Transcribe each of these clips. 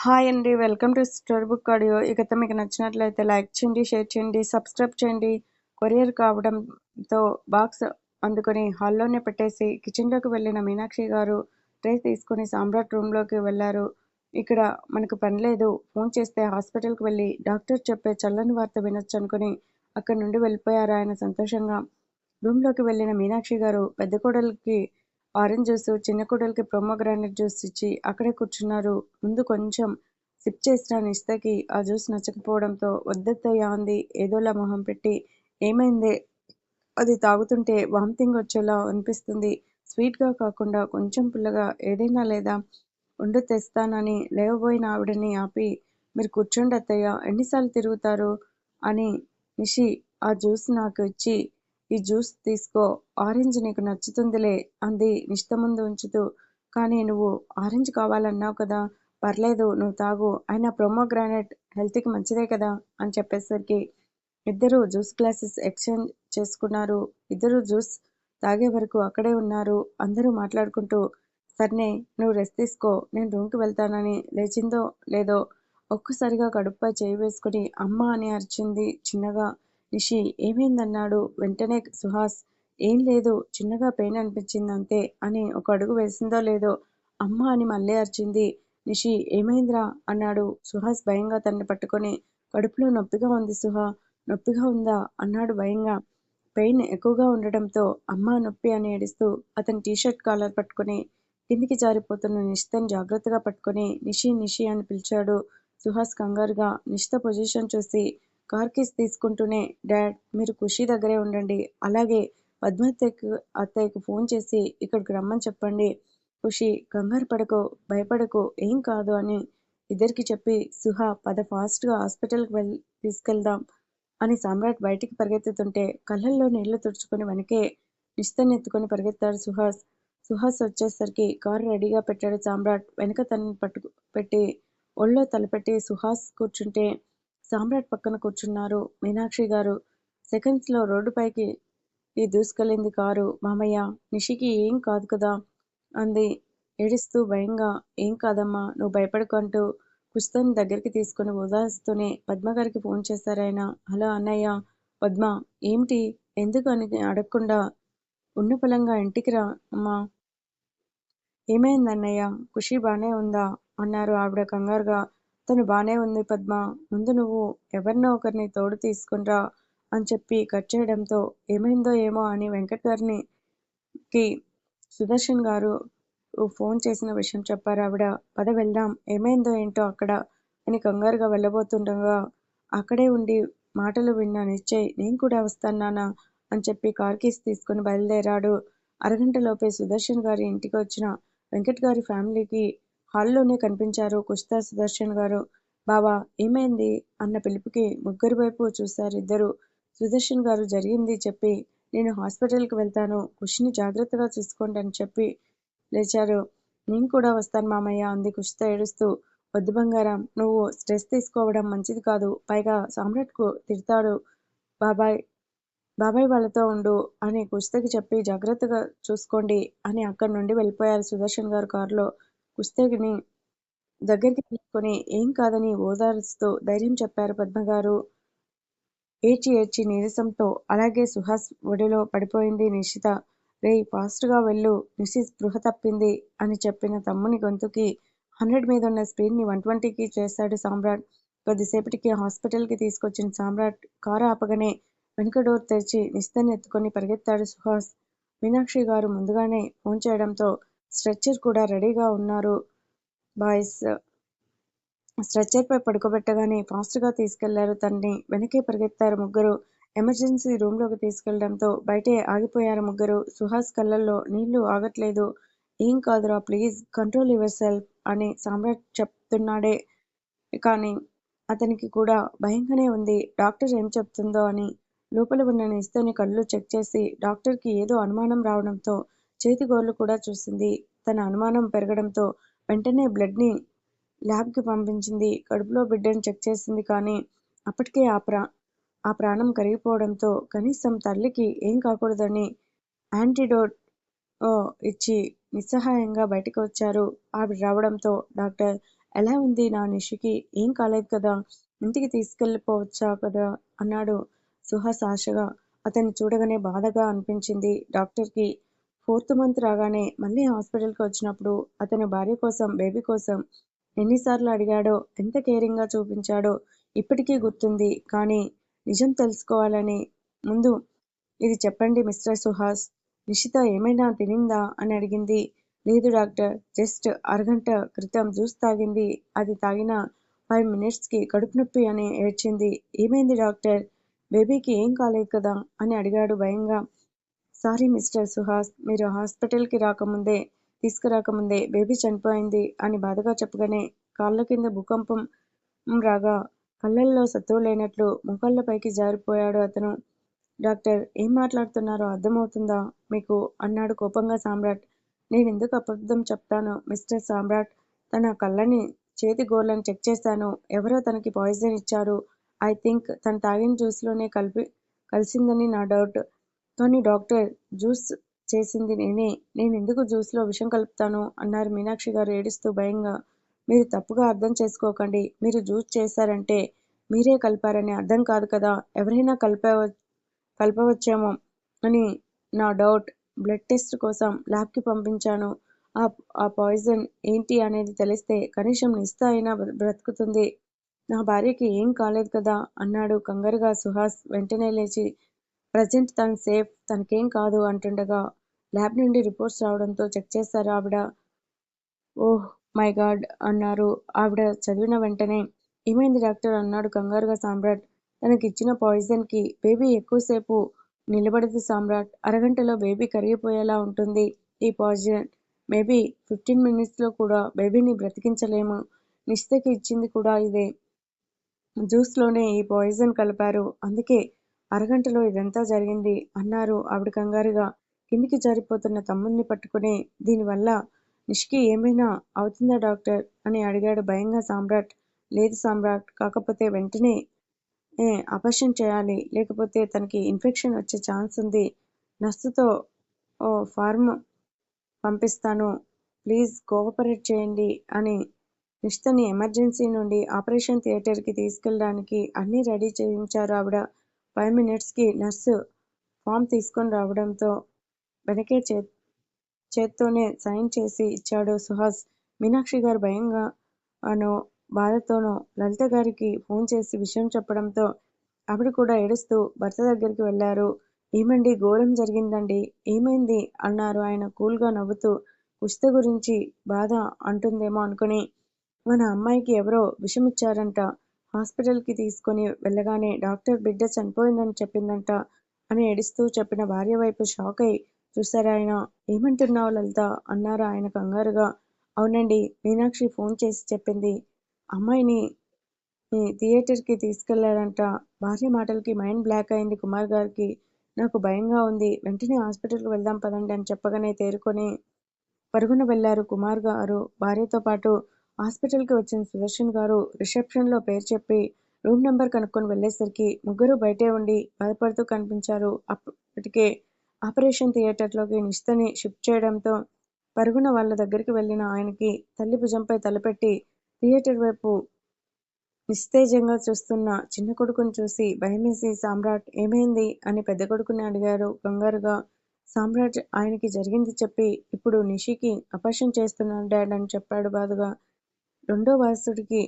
Hi అండి welcome to story book audio. ఈ కథ మీకు నచ్చినట్లయితే లైక్ చేయండి షేర్ చేయండి సబ్స్క్రైబ్ చేయండి. కొరియర్ కావడంతో బాక్స్ అందుకొని హాల్లోనే పెట్టేసి కిచెన్లోకి వెళ్ళిన మీనాక్షి గారు ట్రే తీసుకొని సామ్రాట్ రూమ్లోకి వెళ్ళారు. ఇక్కడ మనకు పని లేదు. ఫోన్ చేస్తే హాస్పిటల్కి వెళ్ళి డాక్టర్ చెప్పే చల్లని వార్త వినొచ్చు అనుకుని అక్కడి నుండి వెళ్ళిపోయారు ఆయన సంతోషంగా. రూమ్లోకి వెళ్ళిన మీనాక్షి గారు పెద్ద కోడలికి ఆరెంజ్ జ్యూస్ చిన్న కోడలికి ప్రొమోగ్రానైట్ జ్యూస్ ఇచ్చి అక్కడే కూర్చున్నారు. ముందు కొంచెం సిప్ చేసిన నిస్తకి ఆ జ్యూస్ నచ్చకపోవడంతో వద్దయ్యా అంది ఏదోలా మొహం పెట్టి ఏమైంది? అది తాగుతుంటే వామిటింగ్ వచ్చేలా అనిపిస్తుంది. స్వీట్గా కాకుండా కొంచెం పుల్లగా ఏదైనా లేదా ఉండు తెస్తానని లేవబోయిన ఆవిడని ఆపి మీరు కూర్చోండి అత్తయ్య ఎన్నిసార్లు తిరుగుతారు? అని నిషి ఆ జ్యూస్ నాకు ఇచ్చి ఈ జ్యూస్ తీసుకో. ఆరెంజ్ నీకు నచ్చుతుందిలే అంది నిష్ట ముందు ఉంచుతూ. కానీ నువ్వు ఆరెంజ్ కావాలన్నావు కదా. పర్లేదు నువ్వు తాగు. అయినా ప్రోమోగ్రానైట్ హెల్త్కి మంచిదే కదా అని చెప్పేసరికి ఇద్దరు జ్యూస్ గ్లాసెస్ ఎక్స్చేంజ్ చేసుకున్నారు. ఇద్దరు జ్యూస్ తాగే వరకు అక్కడే ఉన్నారు. అందరూ మాట్లాడుకుంటూ సర్నే నువ్వు రెస్ట్ తీసుకో. నేను రూమ్కి వెళ్తానని లేచిందో లేదో ఒక్కసారిగా కడుపుపై చేయి వేసుకుని అమ్మ అని అరిచింది చిన్నగా. నిషి ఏమైందన్నాడు? వెంటనే సుహాస్ ఏం లేదు చిన్నగా పెయిన్ అనిపించింది అంతే అని ఒక అడుగు వేసిందో లేదో అమ్మ అని మళ్ళీ అరిచింది. నిషి ఏమైందిరా? అన్నాడు. సుహాస్ భయంగా తనని పట్టుకొని కడుపులో నొప్పిగా ఉంది సుహా నొప్పిగా ఉందా? అన్నాడు భయంగా. పెయిన్ ఎక్కువగా ఉండడంతో అమ్మ నొప్పి అని ఏడుస్తూ అతని టీషర్ట్ కాలర్ పట్టుకొని కిందికి జారిపోతున్న నిషితని జాగ్రత్తగా పట్టుకొని నిషి నిషి అని పిలిచాడు. సుహాస్ కంగారుగా నిషిత పొజిషన్ చూసి కార్ కీస్ తీసుకుంటూనే డాడ్ మీరు ఖుషి దగ్గరే ఉండండి. అలాగే పద్మావతికి అత్తయ్యకు ఫోన్ చేసి ఇక్కడికి రమ్మని చెప్పండి. ఖుషి కంగారు పడకు భయపడకు ఏం కాదు అని ఇద్దరికి చెప్పి సుహా పద ఫాస్ట్గా హాస్పిటల్కి వెళ్ తీసుకెళ్దాం అని సామ్రాట్ బయటికి పరిగెత్తుతుంటే కళ్ళల్లో నీళ్ళు తుడుచుకొని వెనకే నిస్తని ఎత్తుకొని పరిగెత్తాడు సుహాస్. సుహాస్ వచ్చేసరికి కారు రెడీగా పెట్టాడు సామ్రాట్. వెనక తనని పట్టుకు పెట్టి ఒళ్ళో తలపెట్టి సుహాస్ కూర్చుంటే సామ్రాట్ పక్కన కూర్చున్నారు. మీనాక్షి గారు సెకండ్స్లో రోడ్డుపైకి ఈ దూసుకెళ్ళింది కారు. మామయ్య నిషికి ఏం కాదు కదా? అంది. ఏడుస్తూ భయంగా ఏం కాదమ్మా నువ్వు భయపడుకుంటూ అంటూ దగ్గరికి తీసుకుని ఓదారుస్తూనే పద్మగారికి ఫోన్ చేశారాయన హలో అన్నయ్య పద్మ ఏమిటి? ఎందుకు అని అడగకుండా ఉన్న పొలంగా ఇంటికి రా అమ్మా. ఏమైంది అన్నయ్య? ఖుషి బానే ఉందా? అన్నారు ఆవిడ కంగారుగా. తను బానే ఉంది పద్మ. ముందు నువ్వు ఎవరినో ఒకరిని తోడు తీసుకునిరా అని చెప్పి కట్ చేయడంతో ఏమైందో ఏమో అని వెంకట్ గారిని కి సుదర్శన్ గారు ఫోన్ చేసిన విషయం చెప్పారు ఆవిడ. పద వెళ్దాం. ఏమైందో ఏంటో అక్కడ అని కంగారుగా వెళ్ళబోతుండగా అక్కడే ఉండి మాటలు విన్నా నిశ్చయ్ నేను కూడా వస్తాను అని చెప్పి కార్ కీస్ తీసుకుని బయలుదేరాడు. అరగంటలోపే సుదర్శన్ గారి ఇంటికి వచ్చిన వెంకట్ గారి ఫ్యామిలీకి హాల్లోనే కనిపించారు కుస్తా సుదర్శన్ గారు. బావా ఏమైంది? అన్న పిలుపుకి ముగ్గురి వైపు చూశారు ఇద్దరు. సుదర్శన్ గారు జరిగింది చెప్పి నేను హాస్పిటల్కి వెళ్తాను. ఖుషిని జాగ్రత్తగా చూసుకోండి అని చెప్పి లేచారు. నేను కూడా వస్తాను మామయ్య అంది కుషిత ఏడుస్తూ. వద్దు బంగారం నువ్వు స్ట్రెస్ తీసుకోవడం మంచిది కాదు. పైగా సామ్రాట్కు తిడతాడు బాబాయ్ బాబాయ్ వాళ్ళతో ఉండు అని కుస్తకి చెప్పి జాగ్రత్తగా చూసుకోండి అని అక్కడి నుండి వెళ్ళిపోయారు సుదర్శన్ గారు కారులో. కుస్తగిని దగ్గరికి తీసుకొని ఏం కాదని ఓదారుస్తూ ధైర్యం చెప్పారు పద్మగారు. ఏడ్చి ఏడ్చి నీరసంతో అలాగే సుహాస్ ఒడిలో పడిపోయింది నిషిత. రేయ్ ఫాస్ట్గా వెళ్ళు నిషి స్పృహ తప్పింది అని చెప్పిన తమ్ముని గొంతుకి హండ్రెడ్ మీద ఉన్న స్పీడ్ని వన్ ట్వంటీకి చేశాడు సామ్రాట్. కొద్దిసేపటికి హాస్పిటల్కి తీసుకొచ్చిన సామ్రాట్ కారు ఆపగానే వెనుక డోర్ తెరిచి నిస్తని ఎత్తుకొని పరిగెత్తాడు సుహాస్. మీనాక్షి గారు ముందుగానే ఫోన్ చేయడంతో స్ట్రెచ్చర్ కూడా రెడీగా ఉన్నారు. బాయ్స్ స్ట్రెచ్చర్పై పడుకోబెట్టగానే ఫాస్ట్గా తీసుకెళ్ళారు తనని. వెనకే పరిగెత్తారు ముగ్గురు. ఎమర్జెన్సీ రూమ్లోకి తీసుకెళ్ళడంతో బయటే ఆగిపోయారు ముగ్గురు. సుహాస్ కళ్ళల్లో నీళ్ళు ఆగట్లేదు. ఏం కాదురా ప్లీజ్ కంట్రోల్ యువర్ సెల్ఫ్ అని సామ్రాట్ చెప్తున్నాడే. కానీ అతనికి కూడా భయంగానే ఉంది. డాక్టర్ ఏం చెప్తుందో అని లోపల ఉన్న నిస్తోని కళ్ళు చెక్ చేసి డాక్టర్కి ఏదో అనుమానం రావడంతో చేతి గోర్లు కూడా చూసింది. తన అనుమానం పెరగడంతో వెంటనే బ్లడ్ని ల్యాబ్కి పంపించింది. కడుపులో బిడ్డను చెక్ చేసింది కానీ అప్పటికే ఆ ప్రా ఆ ప్రాణం కరిగిపోవడంతో కనీసం తల్లికి ఏం కాకూడదని యాంటీడోట్ ఇచ్చి నిస్సహాయంగా బయటకు వచ్చారు. ఆవిడ రావడంతో డాక్టర్ ఎలా ఉంది నా నిషికి? ఏం కాలేదు కదా? ఇంటికి తీసుకెళ్ళిపోవచ్చా కదా? అన్నాడు సుహాస్ ఆశగా అతన్ని చూడగానే బాధగా అనిపించింది డాక్టర్కి. ఫోర్త్ మంత్ రాగానే మళ్ళీ హాస్పిటల్కి వచ్చినప్పుడు అతని భార్య కోసం బేబీ కోసం ఎన్నిసార్లు అడిగాడో ఎంత కేరింగ్గా చూపించాడో ఇప్పటికీ గుర్తుంది. కానీ నిజం తెలుసుకోవాలని ముందు ఇది చెప్పండి మిస్టర్ సుహాస్ నిషిత ఏమైనా తినిందా? అని అడిగింది. లేదు డాక్టర్ జస్ట్ అరగంట క్రితం జ్యూస్ తాగింది. అది తాగిన ఫైవ్ మినిట్స్కి కడుపు నొప్పి అని ఏడ్చింది. ఏమైంది డాక్టర్? బేబీకి ఏం కాలేదు కదా? అని అడిగాడు భయంగా. సారీ మిస్టర్ సుహాస్ మీరు హాస్పిటల్కి రాకముందే తీసుకురాకముందే బేబీ చనిపోయింది అని బాధగా చెప్పగానే కాళ్ళ కింద భూకంపం రాగా కళ్ళల్లో సత్తువు లేనట్లు ముఖాళ్ళపైకి జారిపోయాడు అతను. డాక్టర్ ఏం మాట్లాడుతున్నారో అర్థమవుతుందా? మీకు అన్నాడు కోపంగా సామ్రాట్. నేనెందుకు అబద్ధం చెప్తాను మిస్టర్ సామ్రాట్? తన కళ్ళని చేతి గోళ్ళని చెక్ చేశాను. ఎవరో తనకి పాయిజన్ ఇచ్చారు. ఐ థింక్ తను తాగిన జ్యూస్లోనే కలిపి కలిసిందని నా డౌట్. కానీ డాక్టర్ జ్యూస్ చేసింది నేనే. నేనెందుకు జ్యూస్లో విషం కలుపుతాను? అన్నారు మీనాక్షి గారు ఏడుస్తూ భయంగా. మీరు తప్పుగా అర్థం చేసుకోకండి. మీరు జ్యూస్ చేశారంటే మీరే కలిపారని అర్థం కాదు కదా. ఎవరైనా కలిపవ కలపవచ్చేమో అని నా డౌట్. బ్లడ్ టెస్ట్ కోసం ల్యాబ్కి పంపించాను. ఆ ఆ పాయిజన్ ఏంటి అనేది తెలిస్తే కనీసం నిస్త అయినా బ్రతుకుతుంది. నా భార్యకి ఏం కాలేదు కదా? అన్నాడు కంగారుగా సుహాస్ వెంటనే లేచి ప్రజెంట్ తను సేఫ్ తనకేం కాదు అంటుండగా. ల్యాబ్ నుండి రిపోర్ట్స్ రావడంతో చెక్ చేశారు ఆవిడ. ఓహ్ మై గాడ్ అన్నారు ఆవిడ చదివిన వెంటనే. ఏమైంది డాక్టర్ అన్నాడు కంగారుగా సామ్రాట్. తనకిచ్చిన పాయిజన్కి బేబీ ఎక్కువసేపు నిలబడదు సామ్రాట్. అరగంటలో బేబీ కరిగిపోయేలా ఉంటుంది ఈ పాయిజన్. మేబీ ఫిఫ్టీన్ మినిట్స్లో కూడా బేబీని బ్రతికించలేము. నిశ్చితకి ఇచ్చింది కూడా ఇదే. జ్యూస్లోనే ఈ పాయిజన్ కలిపారు. అందుకే అరగంటలో ఇదంతా జరిగింది అన్నారు ఆవిడ కంగారుగా. కిందికి జారిపోతున్న తమ్ముణ్ణి పట్టుకుని దీనివల్ల నిష్కి ఏమైనా అవుతుందా డాక్టర్? అని అడిగాడు భయంగా సామ్రాట్. లేదు సామ్రాట్ కాకపోతే వెంటనే ఆపరేషన్ చేయాలి. లేకపోతే తనకి ఇన్ఫెక్షన్ వచ్చే ఛాన్స్ ఉంది. నర్సుతో ఓ ఫార్మ్ పంపిస్తాను. ప్లీజ్ కోఆపరేట్ చేయండి అని నిష్తని ఎమర్జెన్సీ నుండి ఆపరేషన్ థియేటర్కి తీసుకెళ్ళడానికి అన్నీ రెడీ చేయించారు ఆవిడ. ఫైవ్ మినిట్స్కి నర్సు ఫామ్ తీసుకొని రావడంతో వెనకే చే చేత్తోనే సైన్ చేసి ఇచ్చాడు సుహాస్. మీనాక్షి గారు భయంగా అనో బాధతోనో లలిత గారికి ఫోన్ చేసి విషయం చెప్పడంతో ఆవిడ కూడా ఏడుస్తూ భర్త దగ్గరికి వెళ్ళారు. ఏమండి ఘోరం జరిగిందండి. ఏమైంది? అన్నారు ఆయన కూల్గా నవ్వుతూ. కుష్త గురించి బాధ అంటుందేమో అనుకుని మన అమ్మాయికి ఎవరో విషమిచ్చారంట. హాస్పిటల్కి తీసుకొని వెళ్ళగానే డాక్టర్ బిడ్డ చనిపోయిందని చెప్పిందంట అని ఏడుస్తూ చెప్పిన భార్య వైపు షాక్ అయి చూశారాయన ఏమంటున్నావు లలిత? అన్నారు ఆయన కంగారుగా. అవునండి మీనాక్షి ఫోన్ చేసి చెప్పింది. అమ్మాయిని థియేటర్కి తీసుకెళ్ళారంట భార్య మాటలకి మైండ్ బ్లాక్ అయింది కుమార్ గారికి. నాకు భయంగా ఉంది. వెంటనే హాస్పిటల్కి వెళ్దాం పదండి అని చెప్పగానే తేరుకొని పరుగున వెళ్ళారు కుమార్ గారు. భార్యతో పాటు హాస్పిటల్కి వచ్చిన సుదర్శన్ గారు రిసెప్షన్లో పేరు చెప్పి రూమ్ నెంబర్ కనుక్కొని వెళ్ళేసరికి ముగ్గురు బయటే ఉండి బాధపడుతూ కనిపించారు. అప్పటికే ఆపరేషన్ థియేటర్లోకి నిష్తని షిఫ్ట్ చేయడంతో పరుగున వాళ్ళ దగ్గరికి వెళ్ళిన ఆయనకి తల్లి భుజంపై తలపెట్టి థియేటర్ వైపు నిస్తేజంగా చూస్తున్న చిన్న కొడుకుని చూసి భయమేసి సామ్రాట్ ఏమైంది? అని పెద్ద కొడుకుని అడిగారు. కంగారుగా సామ్రాట్ ఆయనకి జరిగింది చెప్పి ఇప్పుడు నిషికి అపర్షన్ చేస్తున్నాడు డాడ్ అని చెప్పాడు బాధగా. రెండో వారసుడికి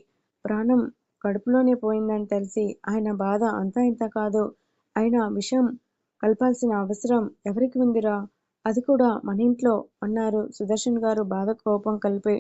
ప్రాణం కడుపులోనే పోయిందని తెలిసి ఆయన బాధ అంతా ఇంత కాదు. ఆయన విషం కలపాల్సిన అవసరం ఎవరికి ఉందిరా? అది కూడా మన ఇంట్లో అన్నారు సుదర్శన్ గారు బాధ కోపం కలిపి.